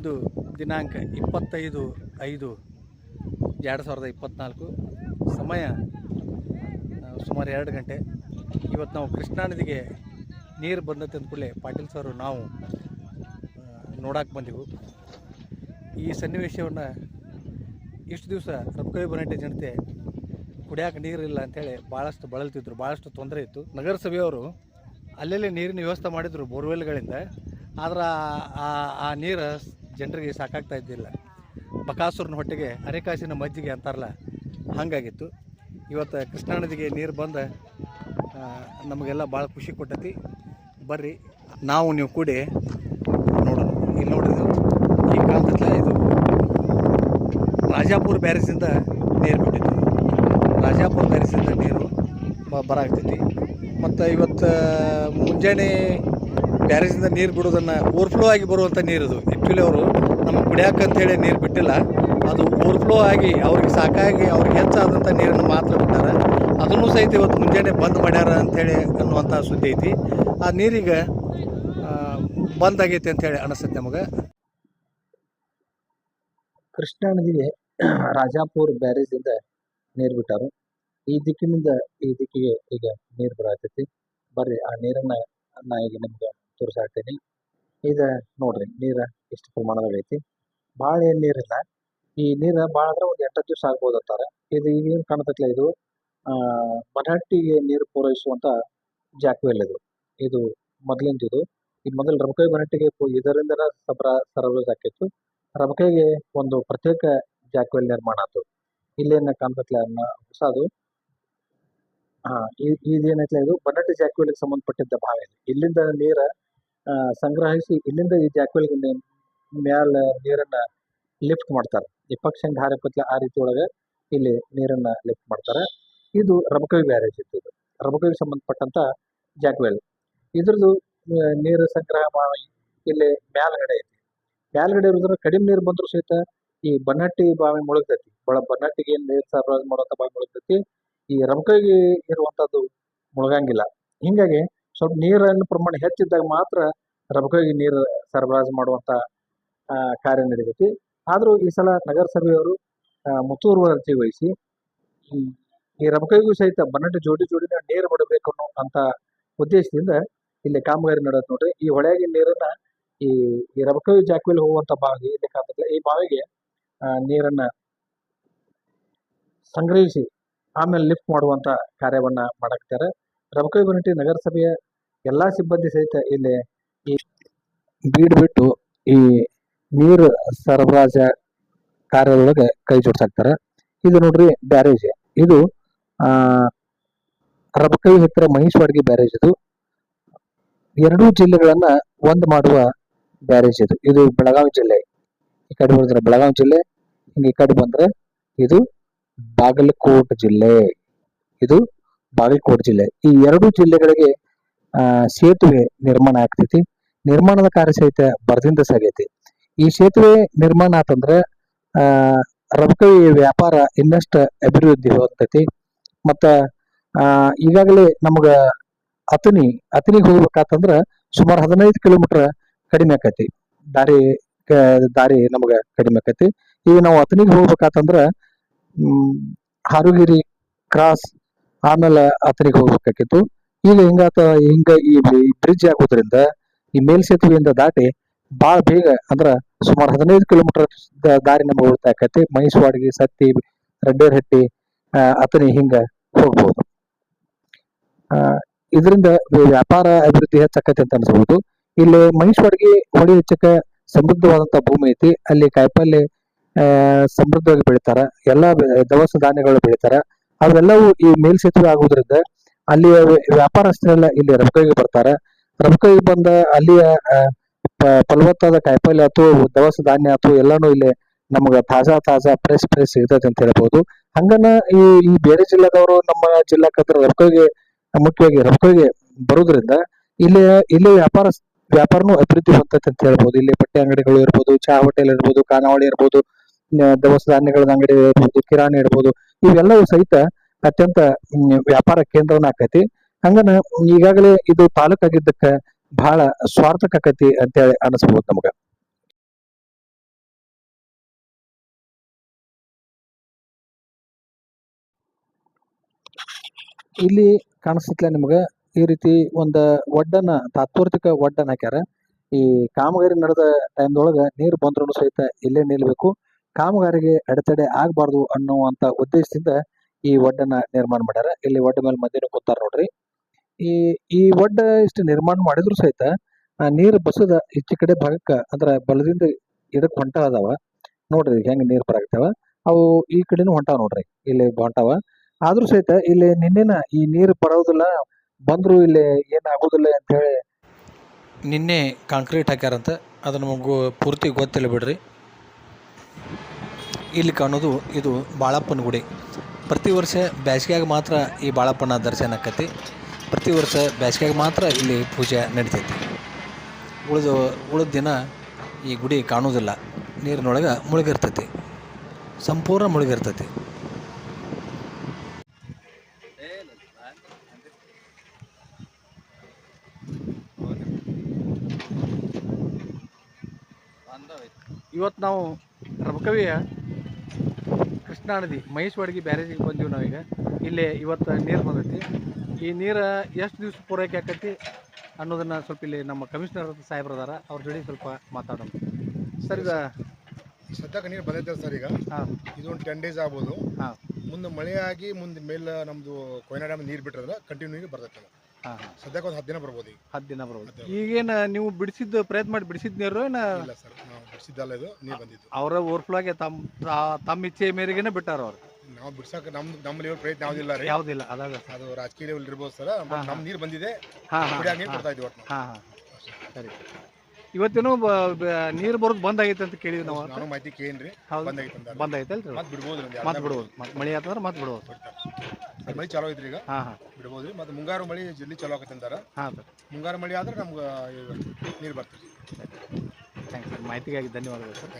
ಇಂದು ದಿನಾಂಕ ಇಪ್ಪತ್ತೈದು ಐದು ಎರಡು ಸಾವಿರದ ಇಪ್ಪತ್ತ್ನಾಲ್ಕು ಸಮಯ ಸುಮಾರು ಎರಡು ಗಂಟೆ. ಇವತ್ತು ನಾವು ಕೃಷ್ಣಾ ನದಿಗೆ ನೀರು ಬಂದತ್ತೆ ತಂದ್ಕೊಳ್ಳೆ ಪಾಟೀಲ್ ಸರು ನಾವು ನೋಡಕ್ಕೆ ಬಂದೆವು. ಈ ಸನ್ನಿವೇಶವನ್ನು ಇಷ್ಟು ದಿವಸ ರಬ್ಕವಿ ಬನಟ್ಟಿ ಜನತೆ ಕುಡಿಯೋಕೆ ನೀರಿಲ್ಲ ಅಂಥೇಳಿ ಭಾಳಷ್ಟು ಬಳಲ್ತಿದ್ರು, ಭಾಳಷ್ಟು ತೊಂದರೆ ಇತ್ತು. ನಗರಸಭೆಯವರು ಅಲ್ಲಲ್ಲೇ ನೀರಿನ ವ್ಯವಸ್ಥೆ ಮಾಡಿದರು ಬೋರ್ವೆಲ್ಗಳಿಂದ. ಆದ್ರೆ ಆ ನೀರು ಜನರಿಗೆ ಸಾಕಾಗ್ತಾ ಇದ್ದಿಲ್ಲ. ಬಕಾಸುರನ ಹೊಟ್ಟೆಗೆ ಅರೆಕಾಸಿನ ಮಜ್ಜಿಗೆ ಅಂತಾರಲ್ಲ, ಹಾಗಾಗಿತ್ತು. ಇವತ್ತು ಕೃಷ್ಣಾ ನದಿಗೆ ನೀರು ಬಂದು ನಮಗೆಲ್ಲ ಭಾಳ ಖುಷಿ ಕೊಟ್ಟತಿ. ಬರ್ರಿ, ನಾವು ನೀವು ಕೂಡಿ ನೋಡೋಣ. ಇಲ್ಲಿ ನೋಡಿದ್ರು ಈ ಕಾಲದಲ್ಲ ಇದು ರಾಜಾಪುರ ಬ್ಯಾರೇಜಿಂದ ನೀರು ಬಿಟ್ಟಿತ್ತು. ರಾಜಾಪುರ ಬ್ಯಾರೇಜಿಂದ ನೀರು ಬರಾಗ್ತೈತಿ ಮತ್ತು ಇವತ್ತು ಮುಂಜಾನೆ ಬ್ಯಾರೇಜಿಂದ ನೀರು ಬಿಡೋದನ್ನು ಓವರ್ಫ್ಲೋ ಆಗಿ ಬರುವಂಥ ನೀರು ಇದು. ಆ್ಯಕ್ಚುಲಿ ಅವರು ನಮಗೆ ಅಂತ ಹೇಳಿ ನೀರು ಬಿಟ್ಟಿಲ್ಲ. ಅದು ಓವರ್ಫ್ಲೋ ಆಗಿ ಅವ್ರಿಗೆ ಸಾಕಾಗಿ ಅವ್ರಿಗೆ ಹೆಚ್ಚಾದಂಥ ನೀರನ್ನು ಮಾತ್ರ ಬಿಟ್ಟಾರ. ಅದನ್ನು ಸಹಿತ ಇವತ್ತು ಮುಂಜಾನೆ ಬಂದ್ ಮಾಡ್ಯಾರ ಅಂಥೇಳಿ ಅನ್ನುವಂಥ ಸುದ್ದಿ ಐತಿ. ಆ ನೀರಿಗ ಬಂದ್ ಆಗೈತಿ ಅಂತೇಳಿ ಅನಿಸುತ್ತೆ ನಮಗೆ. ಕೃಷ್ಣಾ ನದಿಗೆ ರಾಜಾಪುರ್ ಬ್ಯಾರೇಜಿಂದ ನೀರು ಬಿಟ್ಟಾರು. ಈ ದಿಕ್ಕಿನಿಂದ ಈ ದಿಕ್ಕಿಗೆ ಈಗ ನೀರು ಬರತೈತಿ. ಬರ್ರಿ, ಆ ನೀರನ್ನ, ನಾ ಈಗ ನಿಮ್ಗೆ ತೋರಿಸಾಕ್ತೀನಿ ಇದು ನೋಡ್ರಿ ನೀರ ಎಷ್ಟು ಪ್ರಮಾಣದಾಗ ಐತಿ? ಭಾಳ ಏನು ನೀರಿಲ್ಲ ಈ ನೀರು ಭಾಳ ಅಂದ್ರೆ ಒಂದು ಎಂಟತ್ತು ದಿವಸ ಆಗ್ಬೋದು ಅಂತಾರೆ. ಇದು ಈಗೇನು ಕಾಣತೈತಿಲ್ಲ ಇದು? ಆ, ಬನಹಟ್ಟಿಗೆ ನೀರು ಪೂರೈಸುವಂತ ಜಾಕ್ವೆಲ್ ಇದು. ಇದು ಮೊದಲಿಂದ ಇದು. ಈ ಮೊದಲು ರಮಕೈ ಬನಹಟ್ಟಿಗೆ ಇದರಿಂದ ಸಬ್ರ ಸರಬರಾಜ್ ಆಕಿತ್ತು ರಮಕೈಗೆ ಒಂದು ಪ್ರತ್ಯೇಕ ಜಾಕ್ವೆಲ್ ನಿರ್ಮಾಣ ಆಯ್ತು ಇಲ್ಲೇನ ಕಾಣ್ತೈತಿಲ್ಲ ಹಾ ಇ- ಇದೇನೈತಿಲ್ಲ ಇದು? ಬನ್ನಟ್ಟಿ ಜಾಕ್ವೆಲ್ಗೆ ಸಂಬಂಧಪಟ್ಟಿದ್ದ ಭಾಗ ಇದು. ಇಲ್ಲಿಂದ ನೀರ ಸಂಗ್ರಹಿಸಿ ಇಲ್ಲಿಂದ ಈ ಜಾಕ್ವೆಲ್ಗೆ ಮ್ಯಾಲ ನೀರನ್ನ ಲಿಫ್ಟ್ ಮಾಡ್ತಾರೆ. ಈ ಪಕ್ಷಂಗ್ ಹಾರಪತ್ಲ ಆ ರೀತಿ ಒಳಗೆ ಇಲ್ಲಿ ನೀರನ್ನ ಲಿಫ್ಟ್ ಮಾಡ್ತಾರೆ. ಇದು ರಬಕವಿ ಬ್ಯಾರೇಜ್ ಇತ್ತು ಇದು. ರಬಕವಿ ಸಂಬಂಧಪಟ್ಟಂತ ಜಾಕ್ವೆಲ್. ಇದ್ರದ್ದು ನೀರು ಸಂಗ್ರಹ ಮಾಡಿ ಇಲ್ಲಿ ಮ್ಯಾಲ್ಗಡೆ ಐತಿ. ಮ್ಯಾಲ್ಗಡೆ ಇರೋದ್ರ ಕಡಿಮೆ ನೀರು ಬಂದರೂ ಸಹಿತ ಈ ಬನ್ನಟ್ಟಿ ಬಾವಿ ಮುಳುಗ್ತೈತಿ. ಬಹಳ ಬನ್ನಟ್ಟಿಗೆ ಏನು ನೀರು ಸರಬರಾಜು ಮಾಡುವಂತ ಬಾವಿ ಮುಳುಗ್ತೈತಿ. ಈ ರಬಕವಿಗೆ ಇರುವಂಥದ್ದು ಮುಳುಗಂಗಿಲ್ಲ. ಹಿಂಗಾಗಿ ಸ್ವಲ್ಪ ನೀರಿನ ಪ್ರಮಾಣ ಹೆಚ್ಚಿದ್ದಾಗ ಮಾತ್ರ ರಬಕವಿಗೆ ನೀರು ಸರಬರಾಜು ಮಾಡುವಂತ ಕಾರ್ಯ ನಡೀತೈತಿ. ಆದರೂ ಈ ಸಲ ನಗರಸಭೆಯವರು ಮುತುವರ್ಜಿ ವಹಿಸಿ ಈ ರಬಕವಿಗೂ ಸಹಿತ ಬನ್ನಟ್ಟು ಜೋಡಿ ಜೋಡಿನ ನೀರು ಬಿಡಬೇಕು ಅನ್ನೋ ಅಂತ ಉದ್ದೇಶದಿಂದ ಇಲ್ಲಿ ಕಾಮಗಾರಿ ನಡೆಯುತ್ತೆ ನೋಡ್ರಿ. ಈ ಹೊಳೆಯಾಗಿ ನೀರನ್ನ ಈ ಈ ರಬಕವಿ ಜಾಕ್ವೆಲ್ ಹೋಗುವಂತ ಬಾವಿ ಇಲ್ಲಿ ಈ ಬಾವಿಗೆ ನೀರನ್ನ ಸಂಗ್ರಹಿಸಿ, ಆಮೇಲೆ ಲಿಫ್ಟ್ ಮಾಡುವಂತ ಕಾರ್ಯವನ್ನ ಮಾಡಾಕ್ತಾರೆ ರಬಕವಿ ಬನ್ನಟ್ಟಿ ನಗರಸಭೆಯ ಎಲ್ಲಾ ಸಿಬ್ಬಂದಿ ಸಹಿತ ಇಲ್ಲಿ ಈ ಬೀಡ್ ಬಿಟ್ಟು ಈ ನೀರು ಸರಬರಾಜ ಕಾರ್ಯದೊಳಗೆ ಕೈ ಜೋಡಿಸಾಕ್ತಾರೆ. ಇದು ನೋಡ್ರಿ ಬ್ಯಾರೇಜ್. ಇದು, ಆ, ರಬಕೈ ಹತ್ತಿರ ಮಹೇಶ್ವಾಡ್ಗಿ ಬ್ಯಾರೇಜ್ ಇದು. ಎರಡೂ ಜಿಲ್ಲೆಗಳನ್ನ ಒಂದ್ ಮಾಡುವ ಬ್ಯಾರೇಜ್ ಇದು. ಇದು ಬೆಳಗಾವಿ ಜಿಲ್ಲೆ. ಈ ಕಡೆ ಬಂದ್ರೆ ಬೆಳಗಾವಿ ಜಿಲ್ಲೆ, ಹಿಂಗೆ ಈ ಕಡೆ ಬಂದ್ರೆ ಇದು ಬಾಗಲಕೋಟ್ ಜಿಲ್ಲೆ. ಇದು ಬಾಗಲಕೋಟ್ ಜಿಲ್ಲೆ. ಈ ಎರಡು ಜಿಲ್ಲೆಗಳಿಗೆ ಸೇತುವೆ ನಿರ್ಮಾಣ ಆಗ್ತೈತಿ. ನಿರ್ಮಾಣದ ಕಾರ್ಯ ಸಹಿತ ಬರದಿಂದ ಸಾಗೈತಿ. ಈ ಸೇತುವೆ ನಿರ್ಮಾಣ ಆತಂದ್ರ, ಆ, ರಬಕವಿ ವ್ಯಾಪಾರ ಇನ್ನಷ್ಟು ಅಭಿವೃದ್ಧಿ ಹೊಂದೈತಿ ಮತ್ತ, ಆ, ಈಗಾಗಲೇ ನಮಗ ಅತನಿ ಅತನಿಗೆ ಹೋಗ್ಬೇಕಾತಂದ್ರ ಸುಮಾರು ಹದಿನೈದು ಕಿಲೋಮೀಟರ್ ಕಡಿಮೆ ಆಕೈತಿ. ದಾರಿ ದಾರಿ ನಮಗ ಕಡಿಮೆ ಆಕೈತಿ. ಈಗ ನಾವು ಅತನಿಗೆ ಹೋಗ್ಬೇಕಾತಂದ್ರ ಹಾರುಗಿರಿ ಕ್ರಾಸ್ ಆಮೇಲೆ ಅತನಿಗೆ ಹೋಗ್ಬೇಕಾಗಿತ್ತು ಈಗ ಹಿಂಗಾತ ಹಿಂಗ ಈ ಬ್ರಿಡ್ಜ್ ಆಗೋದ್ರಿಂದ ಈ ಮೇಲ್ಸೇತುವೆಯಿಂದ ದಾಟಿ ಬಹಳ ಬೇಗ ಅಂದ್ರ ಸುಮಾರು ಹದಿನೈದು ಕಿಲೋಮೀಟರ್ ದಾರಿ ನಮಗೆ ಉಳಿತಾಯ ಆಕೈತಿ ಮೈಸೂವಾಡಿಗೆ ಸತ್ತಿ, ರಡ್ಡೇರ್ಹಟ್ಟಿ ಅತನಿ ಹಿಂಗ ಹೋಗ್ಬೋದು. ಇದರಿಂದ ವ್ಯಾಪಾರ ಅಭಿವೃದ್ಧಿ ಹೆಚ್ಚಾಕತಿ ಅಂತ ಅನ್ಸಬಹುದು ಇಲ್ಲಿ ಮೈಸೂರಿಗೆ ಹೊಳಿ ಹೆಚ್ಚಕ ಸಮೃದ್ಧವಾದಂತ ಭೂಮಿ ಐತಿ. ಅಲ್ಲಿ ಕಾಯಿಪಲ್ಲೆ ಸಮೃದ್ಧವಾಗಿ ಬೆಳಿತಾರ. ಎಲ್ಲಾ ದವಸ ಧಾನ್ಯಗಳು ಬೆಳಿತಾರ. ಅವೆಲ್ಲವೂ ಈ ಮೇಲ್ಸೇತುವೆ ಆಗುವುದರಿಂದ ಅಲ್ಲಿಯ ವ್ಯ- ವ್ಯಾಪಾರಸ್ಥರೆಲ್ಲ ಇಲ್ಲಿ ರಬಕವಿಗೆ ಬರ್ತಾರೆ. ರಬಕವಿಗೆ ಬಂದ ಅಲ್ಲಿಯ ಫಲವತ್ತಾದ ಕಾಯಿಪಲ್ಲೆ ಆತು ದವಸ ಧಾನ್ಯ ಆತು ಎಲ್ಲಾನು ಇಲ್ಲಿ ನಮಗ ತಾಜಾ ತಾಜಾ ಫ್ರೆಶ್ ಫ್ರೆಶ್ ಸಿಗ್ತೈತೆ ಅಂತ ಹೇಳ್ಬೋದು. ಹಂಗನ ಈ ಈ ಬೇರೆ ಜಿಲ್ಲಾದವರು ನಮ್ಮ ಜಿಲ್ಲಾ ಕತ್ರ ರಬಕವಿಗೆ ಮುಖ್ಯವಾಗಿ ರಬಕವಿಗೆ ಬರೋದ್ರಿಂದ ಇಲ್ಲಿ ಇಲ್ಲಿ ವ್ಯಾಪಾರ, ವ್ಯಾಪಾರನೂ ಅಭಿವೃದ್ಧಿ ಹೊಂದೈತೆ ಅಂತ ಹೇಳ್ಬೋದು. ಇಲ್ಲಿ ಬಟ್ಟೆ ಅಂಗಡಿಗಳು ಇರ್ಬೋದು, ಚಹಾ ಹೋಟೆಲ್ ಇರ್ಬೋದು, ಖಾನಾವಳಿ ಇರ್ಬೋದು ದವಸ ಧಾನ್ಯಗಳ ಅಂಗಡಿ ಇರ್ಬೋದು, ಕಿರಾಣಿ ಇರ್ಬೋದು, ಇವೆಲ್ಲವೂ ಸಹಿತ ಅತ್ಯಂತ ವ್ಯಾಪಾರ ಕೇಂದ್ರವನ್ನ ಆಕತಿ. ಹಂಗನ ಈಗಾಗಲೇ ಇದು ತಾಲೂಕ್ ಆಗಿದ್ದಕ್ಕ ಬಹಳ ಸ್ವಾರ್ಥಕ ಅಂತ ಹೇಳಿ ಅನಿಸ್ಬಹುದು ನಮಗ. ಇಲ್ಲಿ ಕಾಣಿಸ್ತೈತಲ್ಲ ನಿಮಗ ಈ ರೀತಿ ಒಂದ ಒಡ್ಡನ ತಾತ್ಪೂರ್ತಿಕ ಒಡ್ಡನ ಹಾಕ್ಯಾರ. ಈ ಕಾಮಗಾರಿ ನಡೆದ ಟೈಮ್ದೊಳಗ ನೀರು ಬಂದ್ರು ಸಹಿತ ಇಲ್ಲೇ ನಿಲ್ಲಬೇಕು ಕಾಮಗಾರಿಗೆ ಅಡೆತಡೆ ಆಗ್ಬಾರ್ದು ಅನ್ನುವಂತ ಉದ್ದೇಶದಿಂದ ಈ ಒಡ್ಡನ್ನ ನಿರ್ಮಾಣ ಮಾಡ್ಯಾರ. ಇಲ್ಲಿ ಒಡ್ಡ ಮೇಲೆ ಮಂದಿನು ಕೂತಾರ ನೋಡ್ರಿ. ಈ ಈ ಒಡ್ಡ ಇಷ್ಟು ನಿರ್ಮಾಣ ಮಾಡಿದ್ರು ಸಹಿತ, ಆ ನೀರು ಬಸದ ಈಚೆ ಕಡೆ ಭಾಗಕ್ಕ ಅಂದ್ರೆ ಬಲದಿಂದ ಎಡಕ್ಕೆ ಹೊಂಟ ಅದಾವ. ನೋಡ್ರಿ ಹೆಂಗ್ ನೀರು ಬರಾಕತ್ತಾವ. ಅವು ಈ ಕಡೆನು ಹೊಂಟಾವ ನೋಡ್ರಿ. ಇಲ್ಲಿ ಹೊಂಟಾವ. ಆದ್ರೂ ಸಹಿತ ಇಲ್ಲಿ ನಿನ್ನೆನ ಈ ನೀರು ಬರೋದಿಲ್ಲ, ಬಂದ್ರು ಇಲ್ಲಿ ಏನಾಗೋದಿಲ್ಲ ಅಂತ ಹೇಳಿ ನಿನ್ನೆ ಕಾಂಕ್ರೀಟ್ ಹಾಕ್ಯಾರಂತ. ಅದು ನಮಗೂ ಪೂರ್ತಿ ಗೊತ್ತಿಲ್ಲ ಬಿಡ್ರಿ. ಇಲ್ಲಿ ಕಾಣೋದು ಇದು ಬಾಳಪ್ಪನ ಗುಡಿ. ಪ್ರತಿ ವರ್ಷ ಬ್ಯಾಸ್ಗ್ಯಾಗ ಮಾತ್ರ ಈ ಬಾಳಪ್ಪನ ದರ್ಶನ ಆಕತಿ. ಪ್ರತಿ ವರ್ಷ ಬ್ಯಾಸ್ಗ್ಯಾಗ ಮಾತ್ರ ಇಲ್ಲಿ ಪೂಜೆ ನಡಿತೈತಿ. ಉಳಿದು, ಉಳಿದ ದಿನ ಈ ಗುಡಿ ಕಾಣೋದಿಲ್ಲ ನೀರಿನೊಳಗೆ ಮುಳುಗಿರ್ತೈತಿ. ಸಂಪೂರ್ಣ ಮುಳುಗಿರ್ತೈತಿ. ಇವತ್ತು ನಾವು ರಬಕವಿಯ ಕೃಷ್ಣಾ ನದಿ ಮಹೇಶ್ವಾಡಿಗೆ ಬ್ಯಾರೇಜಿಗೆ ಬಂದೀವಿ ನಾವೀಗ. ಇಲ್ಲಿ ಇವತ್ತು ನೀರು ಬಂದೈತಿ. ಈ ನೀರು ಎಷ್ಟು ದಿವಸ ಪೂರೈಕೆ ಆಕೈತಿ ಅನ್ನೋದನ್ನ ಸ್ವಲ್ಪ ಇಲ್ಲಿ ನಮ್ಮ ಕಮಿಷನರ್ ಸಾಹೇಬ್ರ ಅದಾರ. ಅವ್ರ ಜೋಡಿ ಸ್ವಲ್ಪ ಮಾತಾಡೋಣ. ಸರ್ ಈಗ ಸದ್ಯಕ್ಕೆ ನೀರು ಬಂದೈತೆ ಸರ್ ಈಗ. ಹಾಂ. ಇದೊಂದು ಟೆನ್ ಡೇಸ್ ಆಗ್ಬೋದು. ಹಾಂ. ಮುಂದೆ ಮಳೆ ಆಗಿ ಮುಂದೆ ಮೇಲೆ ನಮ್ಮದು ಕೊಯ್ನಾ ಡ್ಯಾಮ್ ನೀರು ಬಿಟ್ಟರೆ ಕಂಟಿನ್ಯೂ ಬರ್ತೈತೆ ಹಾಂ ಸದ್ಯಕ್ಕೆ ಒಂದು ಹತ್ತು ದಿನ ಬರ್ಬೋದು ಈಗ. ಹತ್ತು ದಿನ ಬರ್ಬೋದು. ಈಗ ಈಗೇನು ನೀವು ಬಿಡಿಸಿದ್ದು ಪ್ರಯತ್ನ ಮಾಡಿ ಬಿಡಿಸಿದ ನೀರು ಏನ ಇಲ್ಲ ಸರ್. ನಾವು ಬಿಡಿಸಿದ್ದಲ್ಲ ಇದು? ನೀರು ಬಂದಿದ್ದು. ಅವರ ಓವರ್ಫ್ಲೋಗೆ ತಮ್ಮ ತಮ್ಮ ಇಚ್ಛೆ ಮೇರೆಗೆನೆ ಬಿಟ್ಟಾರ ಅವ್ರು. ನಾವು ಬಿಡ್ಸಕ್ಕೆ ನಮ್ಮ ನಮ್ಮ ಲೆವೆಲ್ ಪ್ರಯತ್ನ ಯಾವುದಿಲ್ಲ ರೀ. ಯಾವುದಿಲ್ಲ ಅದಾಗ. ಅದು ರಾಜಕೀಯ ಲೆವೆಲ್ ಇರ್ಬೋದು ಸರ್. ನಮ್ಮ ನೀರು ಬಂದಿದೆ. ನೀರು ಕೊಡ್ತಾ ಇದ್ದೀವಿ ಒಟ್ಟು ಹಾಂ ಹಾಂ. ಸರಿ. ಇವತ್ತೇನು ನೀರು ಬರೋದು ಬಂದ್ ಆಗೈತೆ ಅಂತ ಕೇಳಿದ್ವಿ ನಾವು. ನಾನು ಮಾಹಿತಿ ಕೇಳಿನ್ರಿ ಹೌದು. ಬಂದೈತೆ ಅಂತ. ಬಂದ್ ಆಗೈತಲ್ರಿ ಮತ್ತೆ ಬಿಡ್ಬೋದು ಮತ್ತೆ ಬಿಡ್ಬೋದು. ಮತ್ತೆ ಮಳೆ ಆತಂದ್ರೆ ಮತ್ತೆ ಬಿಡ್ಬೋದು. ಮಳೆ ಚಲೋ ಐತ್ರಿ ಈಗ? ಹಾಂ ಹಾಂ. ಬಿಡ್ಬೋದು ರೀ. ಮತ್ತೆ ಮುಂಗಾರು ಮಳೆ ಜಲ್ದಿ ಚಲೋ ಆಗತ್ತೆ ಅಂತಾರ ಹಾಂ ಸರ್. ಮುಂಗಾರು ಮಳೆ ಆದ್ರೆ ನಮ್ಗೆ ನೀರು ಬರ್ತದೆ. ಥ್ಯಾಂಕ್ಸ್ ಸರ್ ಮಾಹಿತಿಗಾಗಿ ಧನ್ಯವಾದಗಳು ಸರ್